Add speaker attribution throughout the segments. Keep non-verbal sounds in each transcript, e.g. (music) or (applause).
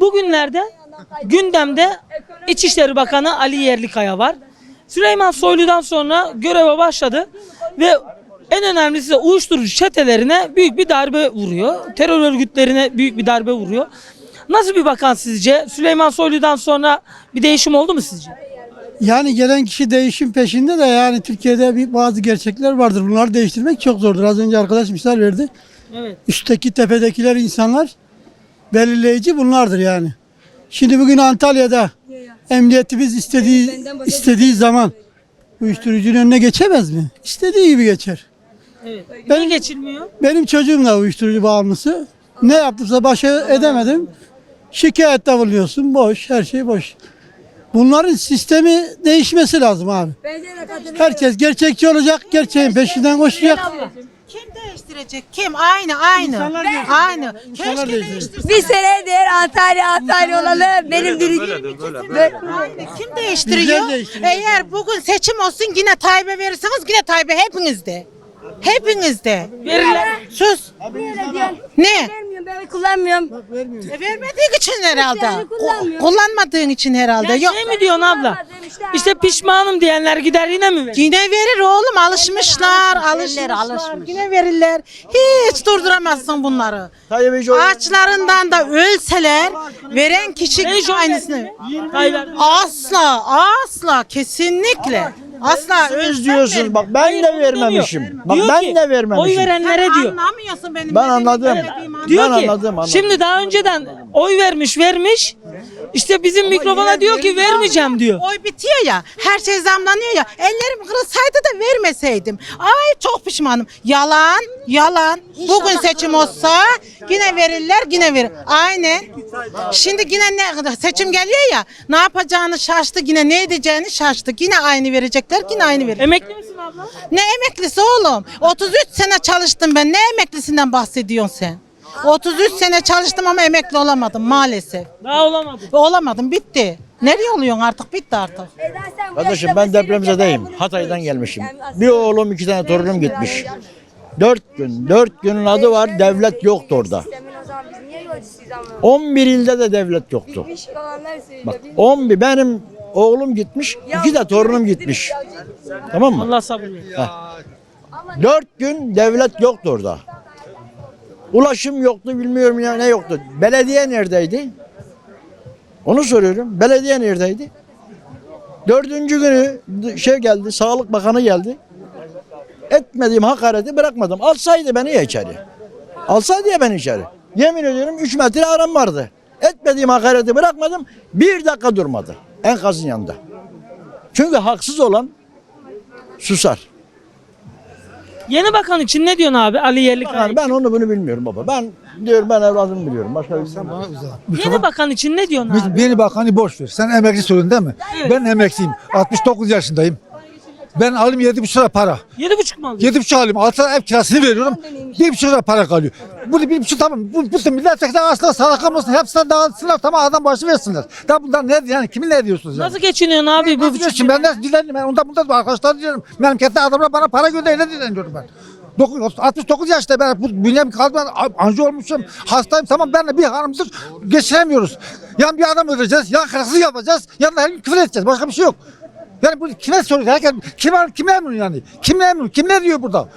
Speaker 1: Bugünlerde gündemde İçişleri Bakanı Ali Yerlikaya var. Süleyman Soylu'dan sonra göreve başladı ve en önemlisi de uyuşturucu çetelerine büyük bir darbe vuruyor. Terör örgütlerine büyük bir darbe vuruyor. Nasıl bir bakan sizce? Süleyman Soylu'dan sonra bir değişim oldu mu sizce?
Speaker 2: Yani gelen kişi değişim peşinde de yani Türkiye'de bir bazı gerçekler vardır. Bunları değiştirmek çok zordur. Az önce arkadaş misal verdi.
Speaker 1: Evet.
Speaker 2: Üstteki tepedekiler insanlar belirleyici bunlardır yani. Şimdi bugün Antalya'da emniyetimiz istediği istediği zaman uyuşturucunun önüne geçemez mi? İstediği gibi geçer.
Speaker 1: evet.
Speaker 2: Ben-
Speaker 1: Niye geçilmiyor?
Speaker 2: Benim çocuğum da uyuşturucu bağımlısı. Ne yaptımsa başa edemedim. Şikayette bulunuyorsun. Boş, her şey boş. Bunların sistemi değişmesi lazım abi. Herkes gerçekçi olacak, gerçeğin peşinden koşacak.
Speaker 3: Kim değiştirecek? Kim? Aynı, aynı.
Speaker 2: İnsanlar değiştirecek.
Speaker 3: Aynı.
Speaker 2: İnsanlar
Speaker 3: Keşke
Speaker 2: değiştirecek.
Speaker 3: değiştirse.
Speaker 4: Bir senedir Antalya Antalya olalı benim birinci
Speaker 3: Aynı. Kim değiştiriyor? Eğer bugün seçim olsun yine Tayyip'e verirseniz yine Tayyip'e hepinizde. Hepinizde.
Speaker 1: Verirler.
Speaker 3: Sus. Ne?
Speaker 4: Ben kullanmıyorum.
Speaker 3: E, vermediğin için herhalde.
Speaker 4: Yani.
Speaker 3: Kullanmadığın için herhalde.
Speaker 1: Ya
Speaker 3: Yok.
Speaker 1: şey mi diyorsun abla? İşte pişmanım diyenler gider yine mi verir?
Speaker 3: Yine verir oğlum alışmışlar, alışmışlar. Yine verirler. Hiç durduramazsın bunları. Ağaçlarından da ölseler veren kişi aynısını.
Speaker 1: Tayyip.
Speaker 3: Asla, asla, kesinlikle. Asla
Speaker 5: Siz bak ben
Speaker 1: Hayır,
Speaker 5: de vermemişim. Bak
Speaker 1: Diyor
Speaker 5: ben
Speaker 1: ki,
Speaker 5: de vermemişim.
Speaker 1: Oy verenlere diyor.
Speaker 3: Anlamıyorsun benim
Speaker 5: Ben anladım.
Speaker 1: Diyor
Speaker 5: Ben
Speaker 1: ki
Speaker 5: anladım, anladım.
Speaker 1: şimdi daha önceden oy vermiş vermiş. İşte bizim mikrofona diyor ki vermeyeceğim diyor.
Speaker 3: Oy bitiyor ya, her şey zamlanıyor ya. Ellerim kırılsaydı da vermeseydim. Ay çok pişmanım. Yalan, yalan. Bugün seçim olsa yine verirler, yine verir. Aynen. Şimdi yine ne seçim geliyor ya, ne yapacağını şaştı, yine ne edeceğini şaştı. Yine aynı verecekler, yine aynı verir.
Speaker 1: Emekli misin abla?
Speaker 3: Ne emeklisi oğlum? 33 sene çalıştım ben. Ne emeklisinden bahsediyorsun sen? 33 sene çalıştım ama emekli olamadım maalesef.
Speaker 1: Daha olamadı.
Speaker 3: Olamadım bitti. Nereye oluyorsun artık? Bitti artık.
Speaker 5: Kardeşim ben depremzedeyim. Hatay'dan gelmişim. Bir oğlum iki tane torunum gitmiş. Dört gün. Dört günün adı var. Devlet yoktu orada. 11 ilde de devlet yoktu. Bak 11 benim oğlum gitmiş. iki de torunum gitmiş. Tamam mı?
Speaker 1: Allah sabır versin.
Speaker 5: Dört gün devlet yoktu orada. Ulaşım yoktu bilmiyorum ya ne yoktu. Belediye neredeydi? Onu soruyorum. Belediye neredeydi? Dördüncü günü şey geldi, Sağlık Bakanı geldi. Etmediğim hakareti bırakmadım. Alsaydı beni içeri. Alsaydı ya beni içeri. Yemin ediyorum 3 metre aram vardı. Etmediğim hakareti bırakmadım. Bir dakika durmadı. Enkazın yanında. Çünkü haksız olan susar.
Speaker 1: Yeni bakan için ne diyorsun abi Ali Yerlikaya?
Speaker 5: Yani ben onu bunu bilmiyorum baba. Ben diyorum ben evladımı biliyorum. Başka bir şey
Speaker 1: Yeni bakan için ne diyorsun abi?
Speaker 6: Biz- Beni bak hani boş ver. Sen emekli sorun değil mi? Ben emekliyim. 69 yaşındayım. Ben alayım 7,5 lira para.
Speaker 1: Yedi buçuk mu alıyor?
Speaker 6: 7,5 alayım. 6 lira ev kirasını veriyorum. 1,5 lira para kalıyor. Bu 1,5 tamam. Bu, bu milletvekili asla sadaka mısın? Hepsine dağıtsınlar tamam adam başı versinler. Da bunlar ne yani kimin ne diyorsunuz yani?
Speaker 1: Nasıl geçiniyorsun abi bu
Speaker 6: Nasıl
Speaker 1: buçuk
Speaker 6: geçin? Ben de dilenim. Ben ondan bundan arkadaşlar diyorum. Memlekette adamlar bana para gönderiyor. Ne dileniyorum ben? Dokuz- 69 yaşta ben bu bünyem kaldı ben anca olmuşum hastayım tamam benle bir hanımızı geçiremiyoruz. Yani bir adam öldüreceğiz ya hırsız yapacağız ya da her gün küfür edeceğiz başka bir şey yok. Yani bu kime soruyor herkes kime kime emrin yani kim emrin kim ne diyor burada?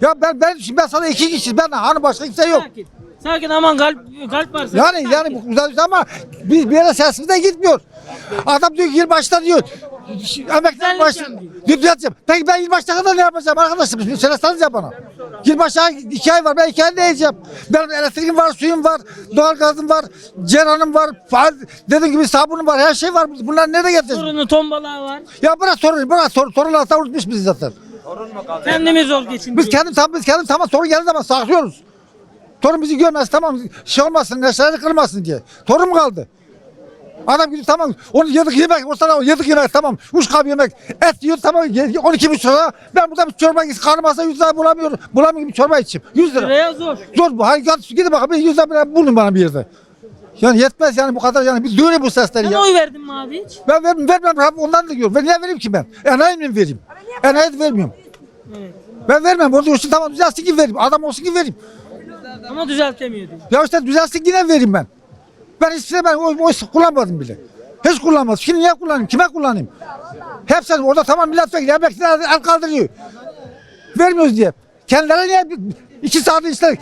Speaker 6: Ya ben ben şimdi ben sana iki kişi ben hanım başka kimse yok.
Speaker 1: Sakin. Sakin aman kalp kalp var.
Speaker 6: Yani yani bu güzel ama biz bir yere sesimiz de gitmiyor. Adam diyor ki yılbaşta diyor. Emekler baş düzelteceğim. Peki ben yılbaşına kadar ne yapacağım arkadaşım? Söyleseniz ya bana. Yılbaşına iki ay var. Ben iki ay ne yiyeceğim? Benim elektriğim var, suyum var, doğalgazım var, ceranım var, dediğim gibi sabunum var, her şey var. Bunlar nereye getireceğiz?
Speaker 1: Sorunu tombalağı var.
Speaker 6: Ya bırak sorun, bırak sorun. Sorunlar da unutmuş biz zaten.
Speaker 1: Kendimiz zor geçiniyoruz.
Speaker 6: Biz kendi tam biz kendi tamam sorun geldiği zaman saklıyoruz. Torun bizi görmez tamam şey olmasın neşeleri kırmasın diye. Torun mu kaldı? Adam gidiyor tamam onu yedik yemek olsa yedik yemek tamam. Üç kap yemek et yiyor tamam ye- 12 buçuk lira. Ben burada bir çorba git karnım asa 100 lira bulamıyorum. Bulamıyorum bir çorba içeyim. 100 lira.
Speaker 1: Liraya zor.
Speaker 6: Zor bu. Git gidin bakalım bir 100 lira bulun bana bir yerde. Yani yetmez yani bu kadar yani bir duyuyor bu sesleri
Speaker 1: Sen
Speaker 6: ya.
Speaker 1: oy verdin mi abi hiç?
Speaker 6: Ben vermem, vermem abi ondan da diyorum. Ben niye vereyim ki ben? Enayi mi vereyim? Enayi vermiyorum. Ben vermem. Orada olsun tamam düzelsin ki vereyim. Adam olsun ki vereyim.
Speaker 1: Ama düzeltemiyor diyor.
Speaker 6: Ya işte düzelsin yine vereyim ben. Ben şey ben oy, oy kullanmadım bile. Hiç kullanmadım. Şimdi niye kullanayım? Kime kullanayım? Hepsi orada tamam milletvekili emekliler el kaldırıyor. Vermiyoruz diye. Kendileri niye iki saat işte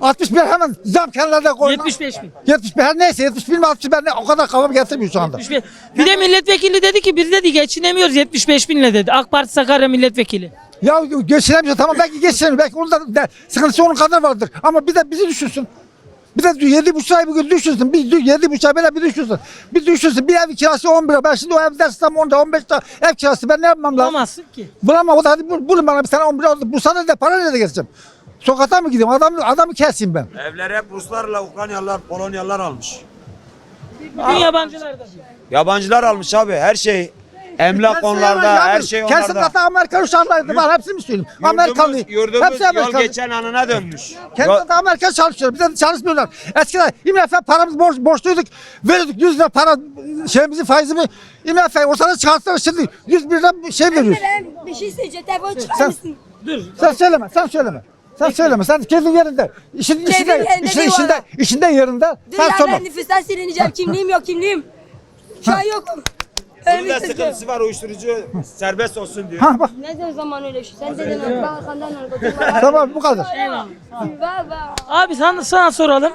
Speaker 6: 61 hemen zam kendilerine koyma.
Speaker 1: 75 bin.
Speaker 6: 71 her neyse 71 mi 61 ben ne- o kadar kafam getirmiyor şu anda.
Speaker 1: 75. Bir de milletvekili dedi ki biz dedi geçinemiyoruz 75 binle dedi. AK Parti Sakarya milletvekili.
Speaker 6: Ya geçiremiyor tamam belki geçiremiyor belki onun da de, sıkıntısı onun kadar vardır ama bir de bizi düşünsün. Bir de yedi buçuk ay bugün düşünsün. Bir dü- yedi buçuk ay böyle bir düşünsün. Bir düşünsün. Bir ev kirası 10 lira. Ben şimdi o evde ısıtsam 10 lira 15 lira ev kirası. Ben ne yapmam lazım?
Speaker 1: Bulamazsın ki.
Speaker 6: Bulamam. O da hadi bul, bulun bana bir tane 10 lira. Bu sana da para nerede geçeceğim? Sokakta mı gideyim? Adam, adamı keseyim ben.
Speaker 7: Evlere hep Ruslarla Ukraynalılar, Polonyalılar almış.
Speaker 1: Bütün yabancılar da diyor.
Speaker 7: Yabancılar almış abi her şey. Emlak onlarda, her şey
Speaker 6: Kesin
Speaker 7: onlarda.
Speaker 6: hatta Amerikan uçaklarıydı. Var hepsini mi söyleyeyim? Amerikalı.
Speaker 7: Yurdumuz,
Speaker 6: Hepsi
Speaker 7: yol geçen anına dönmüş.
Speaker 6: Kendi
Speaker 7: Yol-
Speaker 6: de Amerika çalışıyor. Bir de çalışmıyorlar. Eskiden IMF paramız borç, borçluyduk. Veriyorduk 100 lira para şeyimizi faizimi IMF ortada çıkarttılar şimdi 101 lira şey veriyoruz.
Speaker 4: Ben bir şey söyleyeceğim. Telefonu çıkar
Speaker 6: Sen-
Speaker 4: mısın?
Speaker 6: Sen söyleme, sen söyleme. Sen söyleme. Sen keyfin yerinde. İşin,
Speaker 4: Keyfim
Speaker 6: işinde,
Speaker 4: yerinde
Speaker 6: işin,
Speaker 4: değil
Speaker 6: işinde,
Speaker 4: valla.
Speaker 6: işinde yerinde.
Speaker 4: Dur
Speaker 6: Sen
Speaker 4: ya
Speaker 6: söyle.
Speaker 4: ben nüfustan silineceğim. Kimliğim yok kimliğim. Şu an yokum.
Speaker 7: Bunun da sıkıntısı var uyuşturucu serbest olsun diyor.
Speaker 6: Ha bak
Speaker 4: Ne zaman öyle şey? Sen dedin ben arkandan arkadan. (laughs)
Speaker 6: tamam bu kadar.
Speaker 1: Abi sana, sana soralım.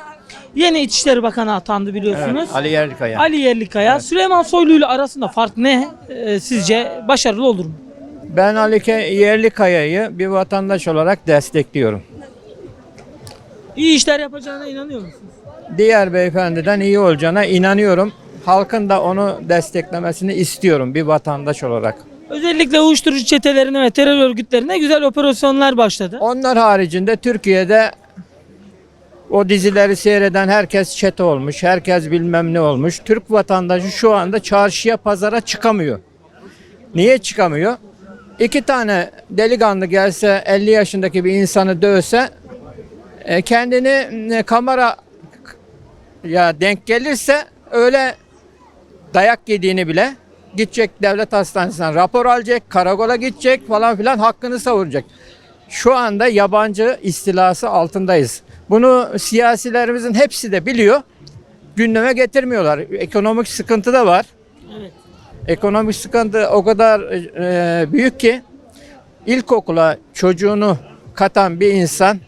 Speaker 1: Yeni İçişleri Bakanı atandı biliyorsunuz.
Speaker 8: Ali Yerlikaya.
Speaker 1: Ali Yerlikaya. Süleyman Soylu ile arasında fark ne e, sizce? Başarılı olur mu?
Speaker 8: Ben Ali Ke- Yerlikaya'yı bir vatandaş olarak destekliyorum.
Speaker 1: İyi işler yapacağına inanıyor musunuz?
Speaker 8: Diğer beyefendiden iyi olacağına inanıyorum. Halkın da onu desteklemesini istiyorum bir vatandaş olarak.
Speaker 1: Özellikle uyuşturucu çetelerine ve terör örgütlerine güzel operasyonlar başladı.
Speaker 8: Onlar haricinde Türkiye'de o dizileri seyreden herkes çete olmuş, herkes bilmem ne olmuş. Türk vatandaşı şu anda çarşıya, pazara çıkamıyor. Niye çıkamıyor? İki tane delikanlı gelse 50 yaşındaki bir insanı dövse e, kendini e, kamera ya denk gelirse öyle dayak yediğini bile gidecek devlet hastanesinden rapor alacak, karakola gidecek falan filan hakkını savunacak. Şu anda yabancı istilası altındayız. Bunu siyasilerimizin hepsi de biliyor. Gündeme getirmiyorlar. Ekonomik sıkıntı da var.
Speaker 1: Evet.
Speaker 8: Ekonomik sıkıntı o kadar e, büyük ki ilkokula çocuğunu katan bir insan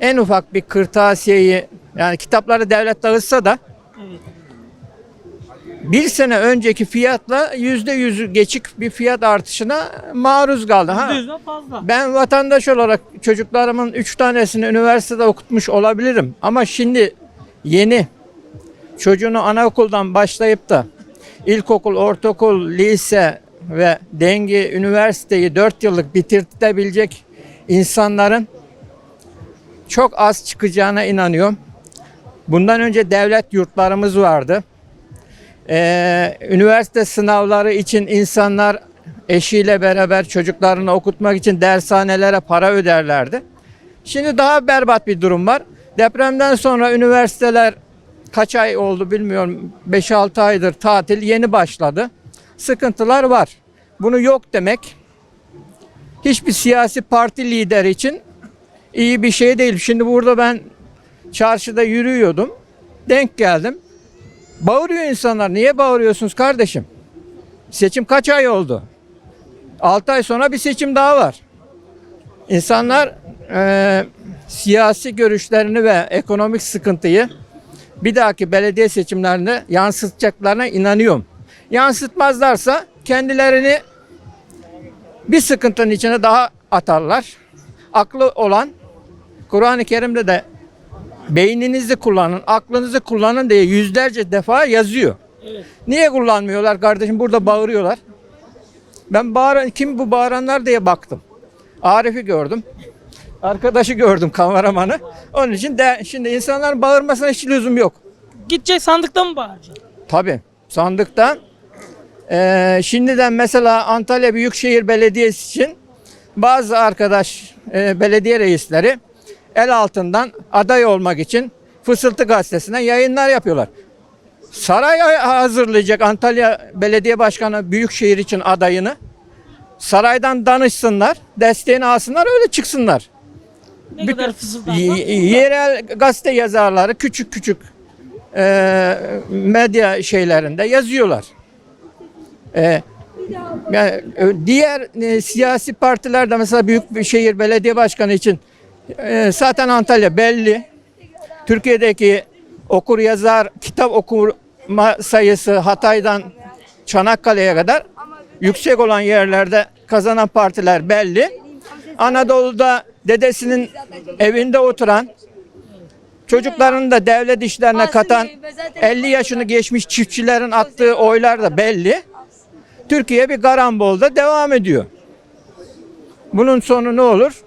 Speaker 8: en ufak bir kırtasiyeyi yani kitapları devlet dağıtsa da bir sene önceki fiyatla yüzde yüz geçik bir fiyat artışına maruz kaldı. Ha,
Speaker 1: Yüzden fazla.
Speaker 8: ben vatandaş olarak çocuklarımın üç tanesini üniversitede okutmuş olabilirim. Ama şimdi yeni çocuğunu anaokuldan başlayıp da ilkokul, ortaokul, lise ve dengi üniversiteyi dört yıllık bitirtebilecek insanların çok az çıkacağına inanıyorum. Bundan önce devlet yurtlarımız vardı. Ee, üniversite sınavları için insanlar eşiyle beraber çocuklarını okutmak için dershanelere para öderlerdi. Şimdi daha berbat bir durum var. Depremden sonra üniversiteler kaç ay oldu bilmiyorum 5-6 aydır tatil yeni başladı. Sıkıntılar var. Bunu yok demek hiçbir siyasi parti lideri için iyi bir şey değil. Şimdi burada ben çarşıda yürüyordum. Denk geldim. Bağırıyor insanlar. Niye bağırıyorsunuz kardeşim? Seçim kaç ay oldu? 6 ay sonra bir seçim daha var. İnsanlar eee, siyasi görüşlerini ve ekonomik sıkıntıyı bir dahaki belediye seçimlerinde yansıtacaklarına inanıyorum. Yansıtmazlarsa kendilerini bir sıkıntının içine daha atarlar. Aklı olan Kur'an-ı Kerim'de de beyninizi kullanın, aklınızı kullanın diye yüzlerce defa yazıyor. Niye kullanmıyorlar kardeşim? Burada bağırıyorlar. Ben bağıran, kim bu bağıranlar diye baktım. Arif'i gördüm. Arkadaşı gördüm kameramanı. Onun için de şimdi insanların bağırmasına hiç lüzum yok.
Speaker 1: Gidecek sandıkta mı bağıracak?
Speaker 8: Tabii sandıkta eee, şimdiden mesela Antalya Büyükşehir Belediyesi için bazı arkadaş eee, belediye reisleri el altından aday olmak için Fısıltı Gazetesi'ne yayınlar yapıyorlar. Saray hazırlayacak Antalya Belediye Başkanı Büyükşehir için adayını. Saraydan danışsınlar, desteğini alsınlar, öyle çıksınlar.
Speaker 1: Ne kadar fısıldarsa.
Speaker 8: Y- yerel gazete yazarları küçük küçük e, medya şeylerinde yazıyorlar. E, yani, e, diğer e, siyasi partiler de mesela büyük bir şehir belediye başkanı için e, zaten Antalya belli. Türkiye'deki okur yazar kitap okuma sayısı Hatay'dan Çanakkale'ye kadar yüksek olan yerlerde kazanan partiler belli. Anadolu'da dedesinin evinde oturan çocuklarını da devlet işlerine katan 50 yaşını geçmiş çiftçilerin attığı oylar da belli. Türkiye bir karambolda devam ediyor. Bunun sonu ne olur?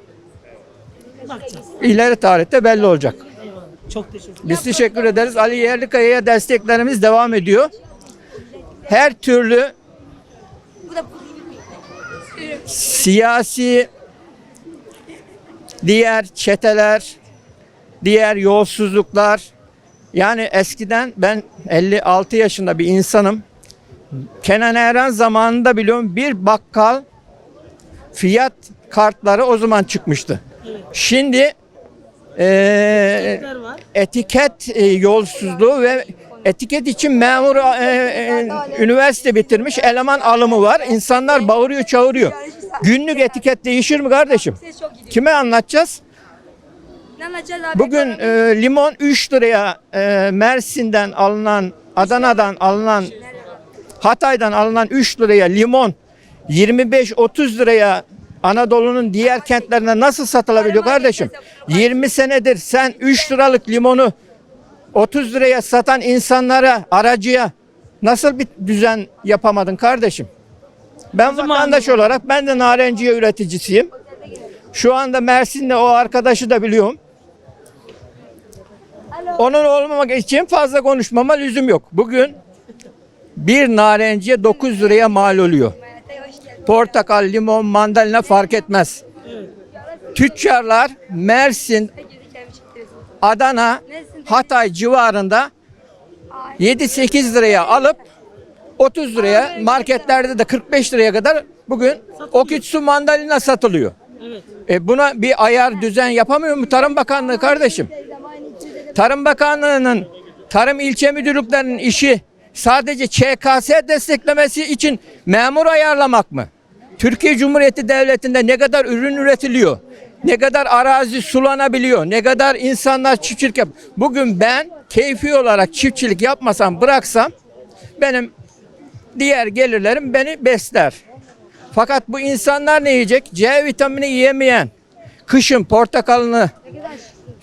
Speaker 1: Bakacağız.
Speaker 8: İleri tarihte belli olacak.
Speaker 1: Çok teşekkür ederim.
Speaker 8: Biz teşekkür ederiz. Ali Yerlikaya'ya desteklerimiz devam ediyor. Her türlü siyasi diğer çeteler, diğer yolsuzluklar yani eskiden ben 56 yaşında bir insanım. Kenan Eren zamanında biliyorum bir bakkal fiyat kartları o zaman çıkmıştı. Şimdi
Speaker 1: var?
Speaker 8: etiket e, yolsuzluğu ve etiket için memur e, e, üniversite bitirmiş eleman alımı var. İnsanlar bağırıyor çağırıyor. Günlük etiket değişir mi kardeşim? Kime anlatacağız? Bugün e, limon 3 liraya e, Mersin'den alınan, Adana'dan alınan, Hatay'dan alınan 3 liraya limon 25-30 liraya Anadolu'nun diğer kentlerine nasıl satılabiliyor kardeşim? 20 senedir sen 3 liralık limonu 30 liraya satan insanlara, aracıya nasıl bir düzen yapamadın kardeşim? Ben vatandaş olarak ben de narenciye üreticisiyim. Şu anda Mersin'de o arkadaşı da biliyorum. Onun olmamak için fazla konuşmama lüzum yok. Bugün bir narenciye 9 liraya mal oluyor. Portakal, limon, mandalina fark etmez. Tüccarlar Mersin, Adana, Hatay civarında 7-8 liraya alıp 30 liraya marketlerde de 45 liraya kadar bugün okitsu mandalina satılıyor. E buna bir ayar düzen yapamıyor mu Tarım Bakanlığı kardeşim? Tarım Bakanlığı'nın tarım ilçe müdürlüklerinin işi sadece ÇKS desteklemesi için memur ayarlamak mı? Türkiye Cumhuriyeti Devleti'nde ne kadar ürün üretiliyor? Ne kadar arazi sulanabiliyor? Ne kadar insanlar çiftçilik yap? Bugün ben keyfi olarak çiftçilik yapmasam bıraksam benim diğer gelirlerim beni besler. Fakat bu insanlar ne yiyecek? C vitamini yiyemeyen, kışın portakalını,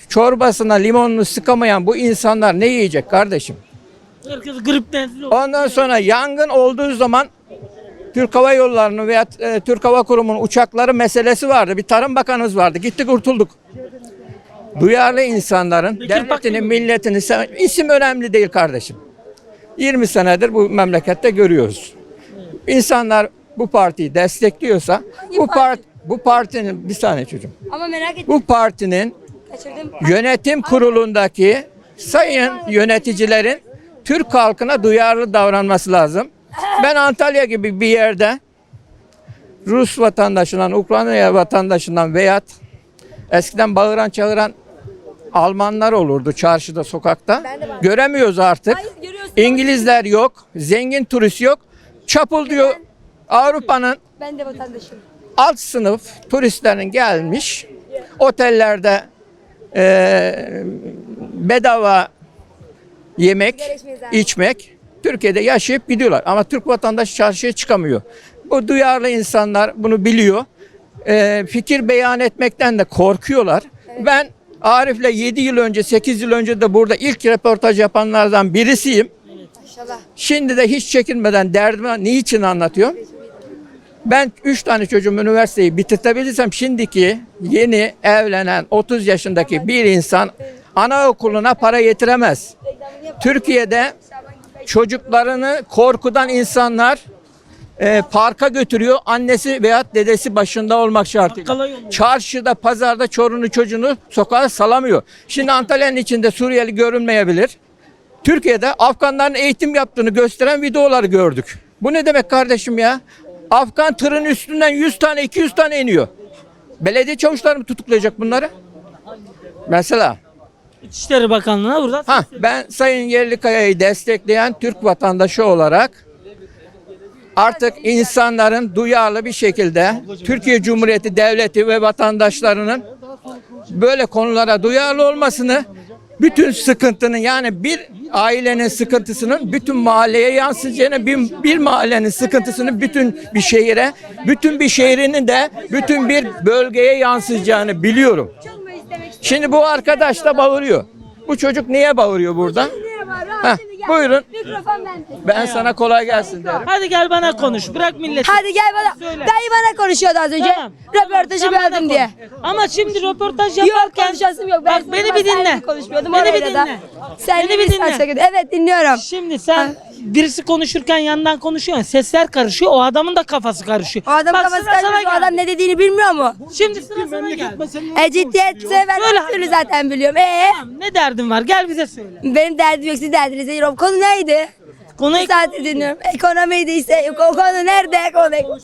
Speaker 8: çorbasına limonunu sıkamayan bu insanlar ne yiyecek kardeşim?
Speaker 1: Herkes gripten.
Speaker 8: Ondan sonra yangın olduğu zaman Türk Hava Yolları'nın veya e, Türk Hava Kurumu'nun uçakları meselesi vardı. Bir tarım bakanımız vardı. Gittik kurtulduk. Duyarlı insanların
Speaker 1: Pak
Speaker 8: devletini,
Speaker 1: mi?
Speaker 8: milletini isim önemli değil kardeşim. 20 senedir bu memlekette görüyoruz. İnsanlar bu partiyi destekliyorsa bu part bu partinin bir saniye çocuğum.
Speaker 4: Ama merak ettim.
Speaker 8: Bu partinin
Speaker 4: Kaçırdım.
Speaker 8: yönetim kurulundaki sayın yöneticilerin Türk halkına duyarlı davranması lazım. Ben Antalya gibi bir yerde Rus vatandaşından, Ukrayna vatandaşından veya eskiden bağıran çağıran Almanlar olurdu çarşıda, sokakta. Göremiyoruz artık.
Speaker 4: Hayır.
Speaker 8: İngilizler yok, zengin turist yok. Çapul diyor Avrupa'nın
Speaker 4: Ben de vatandaşım.
Speaker 8: alt sınıf turistlerin gelmiş otellerde eee, bedava yemek, içmek Türkiye'de yaşayıp gidiyorlar. Ama Türk vatandaşı çarşıya çıkamıyor. Bu duyarlı insanlar bunu biliyor. Eee, fikir beyan etmekten de korkuyorlar. Ben Arif'le 7 yıl önce, 8 yıl önce de burada ilk röportaj yapanlardan birisiyim. Şimdi de hiç çekinmeden derdimi niçin anlatıyorum? Ben 3 tane çocuğum üniversiteyi bitirtebilirsem şimdiki yeni evlenen 30 yaşındaki bir insan anaokuluna para yetiremez. Türkiye'de çocuklarını korkudan insanlar e, parka götürüyor. Annesi veya dedesi başında olmak şartıyla. Çarşıda, pazarda çorunu çocuğunu sokağa salamıyor. Şimdi Antalya'nın içinde Suriyeli görünmeyebilir. Türkiye'de Afganların eğitim yaptığını gösteren videoları gördük. Bu ne demek kardeşim ya? Afgan tırın üstünden 100 tane 200 tane iniyor. Belediye çavuşları mı tutuklayacak bunları? Mesela
Speaker 1: İçişleri Bakanlığı'na burada.
Speaker 8: Ha ben Sayın Yerlikaya'yı destekleyen Türk vatandaşı olarak artık insanların duyarlı bir şekilde Türkiye Cumhuriyeti Devleti ve vatandaşlarının böyle konulara duyarlı olmasını bütün sıkıntının yani bir ailenin sıkıntısının bütün mahalleye yansıyacağını bir, bir mahallenin sıkıntısının bütün bir şehire bütün bir şehrinin de bütün bir bölgeye yansıyacağını biliyorum. Şimdi bu arkadaş da bağırıyor. Bu çocuk niye bağırıyor burada? Heh, buyurun.
Speaker 4: Mikrofon bende.
Speaker 8: Ben sana kolay gelsin derim.
Speaker 1: Hadi gel bana konuş. Bırak milleti.
Speaker 4: Hadi gel bana.
Speaker 1: Söyle.
Speaker 4: Dayı bana konuşuyordu az önce.
Speaker 1: Tamam.
Speaker 4: Röportajı
Speaker 1: Sen bana
Speaker 4: böldüm diye.
Speaker 1: Ama şimdi röportaj
Speaker 4: Yok
Speaker 1: yaparken
Speaker 4: konuşasım yok. Ben
Speaker 1: bak beni bir dinle.
Speaker 4: konuşmuyordum
Speaker 1: Beni bir
Speaker 4: orayla da.
Speaker 1: dinle.
Speaker 4: Sen
Speaker 1: Beni bir dinle.
Speaker 4: Evet dinliyorum.
Speaker 1: Şimdi sen birisi konuşurken yandan konuşuyorsun. Sesler karışıyor. O adamın da kafası karışıyor.
Speaker 4: O adam
Speaker 1: Bak,
Speaker 4: kafası
Speaker 1: sıra sana
Speaker 4: karışmış. O
Speaker 1: geldi.
Speaker 4: adam ne dediğini bilmiyor mu?
Speaker 1: Şimdi sıra sana geldi.
Speaker 4: E ciddiyetse ben
Speaker 1: Söyle
Speaker 4: her türlü zaten biliyorum. E
Speaker 1: Ne derdin var? Gel bize söyle.
Speaker 4: benim derdim yok sizin derdiniz. Konu neydi?
Speaker 1: Konu
Speaker 4: saattir dinliyorum. Ekonomiydi. O konu nerede? Konu